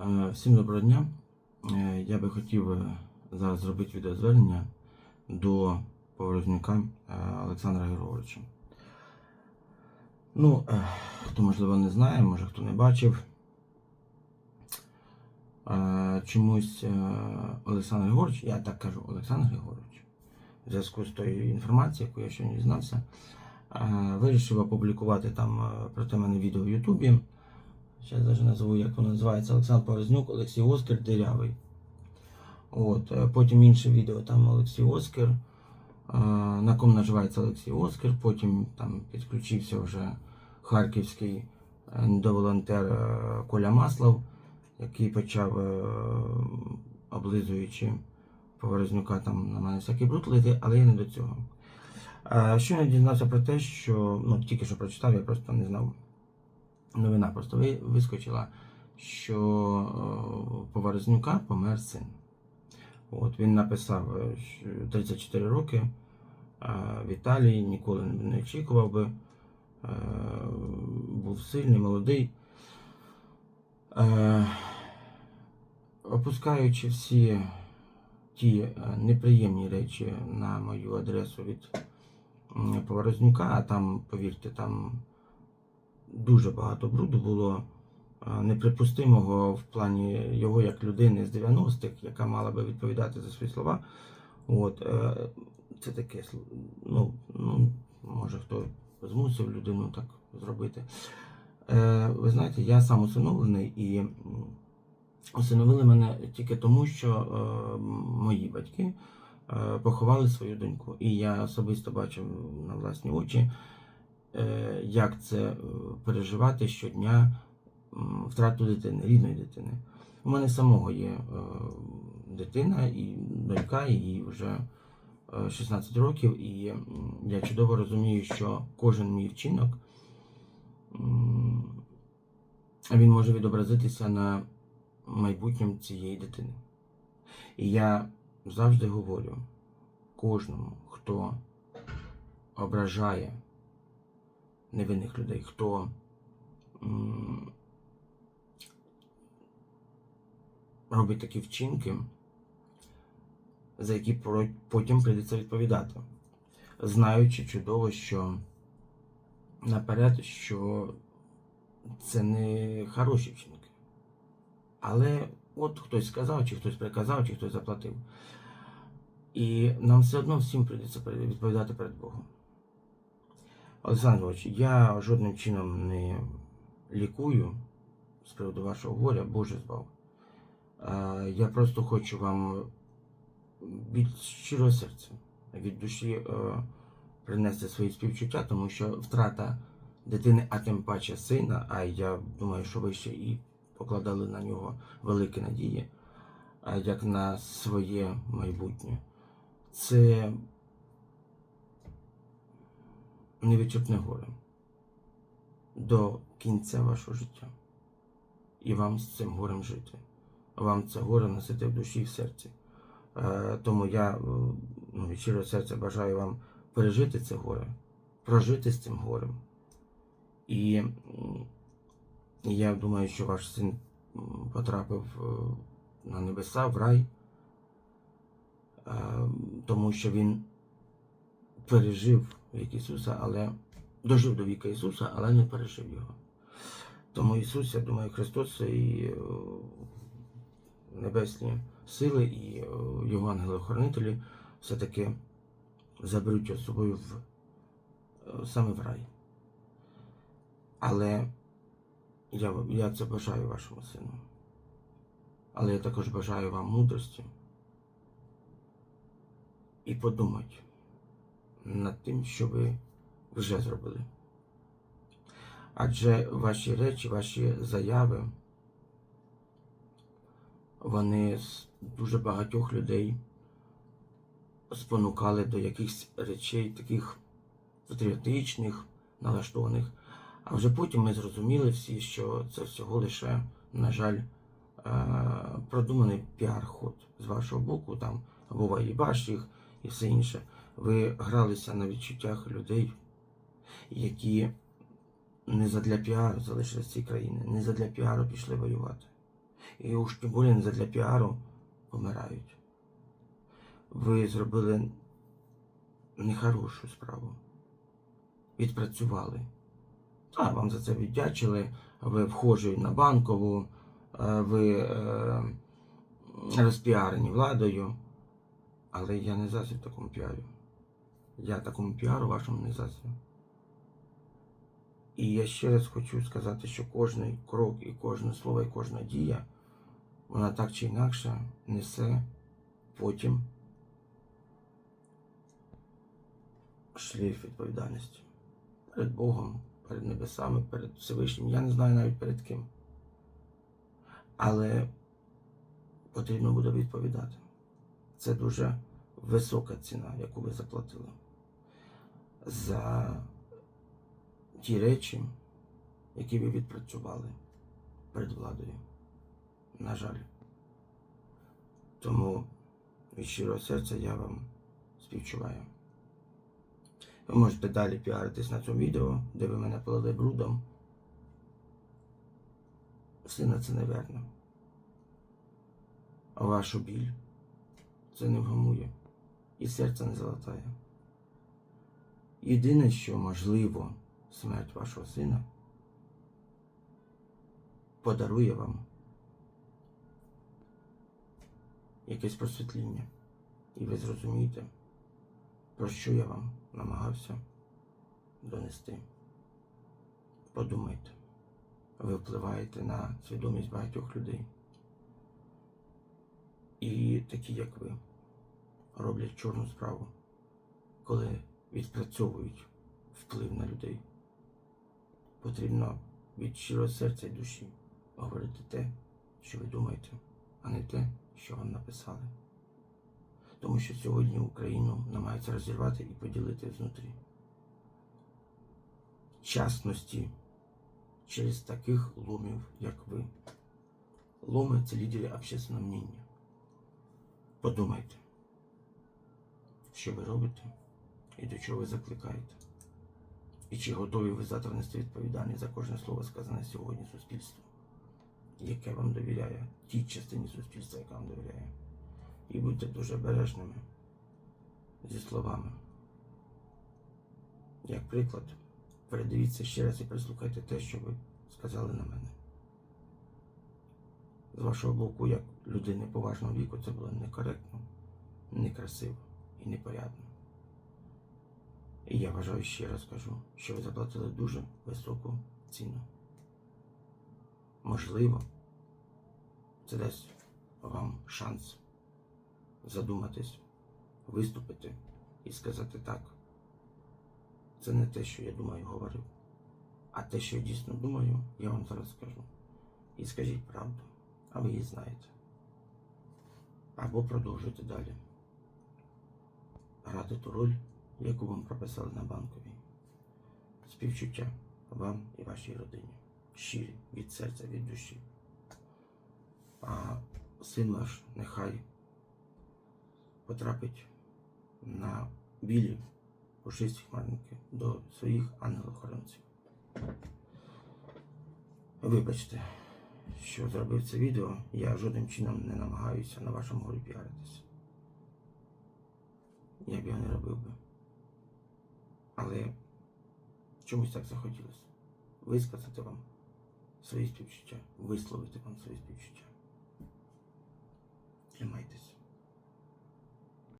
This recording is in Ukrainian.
Е, Всім доброго дня. Е, Я би хотів е, зараз зробити відеозвернення до Поворознюка Олександра Григоровича. Ну, хто можливо не знає, може хто не бачив. Чомусь Олександр Григорович, я так кажу, Олександр Григорович, в зв'язку з тою інформацією, яку я ще не дізнався, вирішив опублікувати там проти мене відео в Ютубі. Зараз навіть назву, як воно називається, Олександр Поворознюк, Олексій Оскар Дирявий. От, е, потім інше відео там Олексій Оскар, е, на ком наживається Олексій Оскар, потім там підключився вже харківський недоволонтер е, Коля Маслов, який почав, облизуючи Поворознюка, там на мене всякий бруд лити, але я не до цього. Що я дізнався про те, що ну, тільки що прочитав, я просто не знав новина просто вискочила, що е, Поворознюка помер син. От, він написав е, 34 роки е, в Італії, ніколи не очікував би. Е, був сильний, молодий. Е, опускаючи всі ті е, неприємні речі на мою адресу від Поворознюка, а там, повірте, там дуже багато бруду було е, неприпустимого в плані його як людини з 90-х, яка мала би відповідати за свої слова. От, е, це таке, ну, ну, може хто змусив людину так зробити. Е, Ви знаєте, я сам усиновлений і усиновили мене тільки тому, що мої батьки поховали свою доньку. І я особисто бачив на власні очі, як це е, переживати щодня втрату дитини, рідної дитини. У мене самого є е, дитина і донька, їй вже е, 16 років, і я чудово розумію, що кожен мій вчинок він може відобразитися на майбутньому цієї дитини. І я завжди говорю кожному, хто ображає невинних людей, хто робить такі вчинки, за які потім прийдеться відповідати, знаючи чудово, що наперед, що це не хороші вчинки. Але от хтось сказав, чи хтось приказав, чи хтось заплатив. І нам все одно всім прийдеться відповідати перед Богом. Львович, я жодним чином не лікую з приводу вашого горя, Боже збав. Я просто хочу вам від щирого серця, від душі е, принести свої співчуття, тому що втрата дитини, а тим паче сина, а я думаю, що ви ще і покладали на нього великі надії, як на своє майбутнє. Це невичерпне горе до кінця вашого життя. І вам з цим горем жити. Вам це горе носити в душі і в серці. Е, Тому я е, ну, від щирого бажаю вам пережити це горе, прожити з цим горем. І я думаю, що ваш син потрапив е, на небеса, в рай, тому що він пережив вік Ісуса, але дожив до віка Ісуса, але не пережив його. Тому Ісус, я думаю, Христос і е, небесні сили і е, його ангели-охоронителі все-таки заберуть з собою в, е, саме в рай. Але я, я це бажаю вашому сину. Але я також бажаю вам мудрості і подумати над тим, що ви вже зробили. Адже ваші речі, ваші заяви, вони з дуже багатьох людей спонукали до якихось речей, таких патріотичних, налаштованих. А вже потім ми зрозуміли всі, що це всього лише, на жаль, е, продуманий піар-ход з вашого боку, там або ваїбаш їх і все інше. Ви гралися на відчуттях людей, які не задля піару залишились в цій країні, не задля піару пішли воювати. І уж тим більше не для піару помирають. Ви зробили нехорошу справу. Відпрацювали. А вам за це віддячили. Ви вхожі на банкову, е, ви е, розпіарені владою. Але я не заздрю такому піару. Я такому піару вашому не заздрю. І я ще раз хочу сказати, що кожний крок і кожне слово, і кожна дія, вона так чи інакше несе потім шлейф відповідальності перед Богом, перед небесами, перед Всевишнім. Я не знаю навіть перед ким. Але потрібно буде відповідати. Це дуже висока ціна, яку ви заплатили за ті речі, які ви відпрацювали перед владою. На жаль. Тому від щирого серця я вам співчуваю. Ви можете далі піаритись на цьому відео, де ви мене полили брудом. Сина це неверно. А вашу біль це не вгамує і серце не залатає. Єдине, що можливо, смерть вашого сина подарує вам якесь просвітління. І ви зрозумієте, про що я вам намагався донести. Подумайте, ви впливаєте на свідомість багатьох людей. І такі, як ви, роблять чорну справу, коли відпрацьовують вплив на людей. Потрібно від щирого серця і душі говорити те, що ви думаєте, а не те, що вам написали. Тому що сьогодні Україну намагаються розірвати і поділити знутрі. Частності через таких ломів, як ви. Ломи це лідери общественного мнення. Подумайте, що ви робите і до чого ви закликаєте. І чи готові ви завтра нести відповідальність за кожне слово сказане сьогодні суспільству, яке вам довіряє, тій частині суспільства, яка вам довіряє. І будьте дуже обережними зі словами. Як приклад, передивіться ще раз і прислухайте те, що ви сказали на мене. З вашого боку, як людини поважного віку, це було некоректно, некрасиво і непорядно. І я вважаю ще раз кажу, що ви заплатили дуже високу ціну. Можливо, це дасть вам шанс задуматись, виступити і сказати так. Це не те, що я думаю, говорив, а те, що я дійсно думаю, я вам зараз скажу. І скажіть правду, а ви її знаєте. Або продовжуйте далі. Грати ту роль, яку вам прописали на банковій. Співчуття вам і вашій родині. Щирі від серця, від душі. А син ваш нехай потрапить на білі пушисті хмарники до своїх ангелів-охоронців. Вибачте, що зробив це відео, я жодним чином не намагаюся на вашому горі піаритися. Я б його не робив би. Але чомусь так захотілося висказати вам свої співчуття, висловити вам свої співчуття. Тримайтесь.